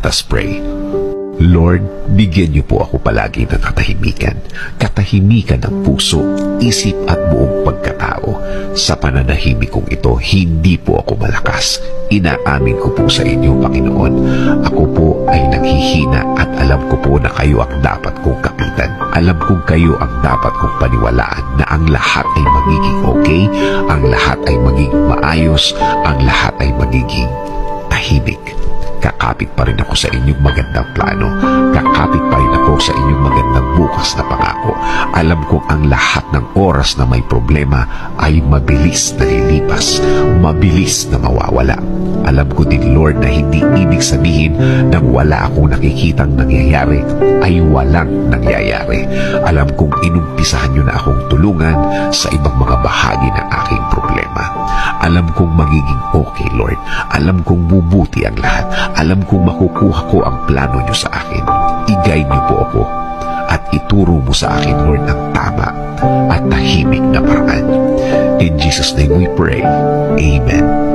Us pray. Lord, bigyan niyo po ako palagi ng katahimikan. Katahimikan ng puso, isip at buong pagkatao. Sa pananahimik kong ito, hindi po ako malakas. Inaamin ko po sa inyo, Panginoon. Ako po ay naghihina at alam ko po na kayo ang dapat kong kapitan. Alam kong kayo ang dapat kong paniwalaan na ang lahat ay magiging okay, ang lahat ay magiging maayos, ang lahat ay magiging tahimik. Kakapit pa rin ako sa inyong magandang plano. Kakapit pa rin ako sa inyong magandang bukas na pangako. Alam kong ang lahat ng oras na may problema ay mabilis na lilipas, mabilis na mawawala. Alam ko din, Lord, na hindi ibig sabihin na wala akong nakikitang nangyayari ay walang nangyayari. Alam kong inumpisahan niyo na akong tulungan sa ibang mga bahagi ng. Alam kong magiging okay, Lord. Alam kong bubuti ang lahat. Alam kong makukuha ko ang plano niyo sa akin. I-guide niyo po ako at ituro mo sa akin, Lord, ang tama at tahimik na paraan. In Jesus' name we pray. Amen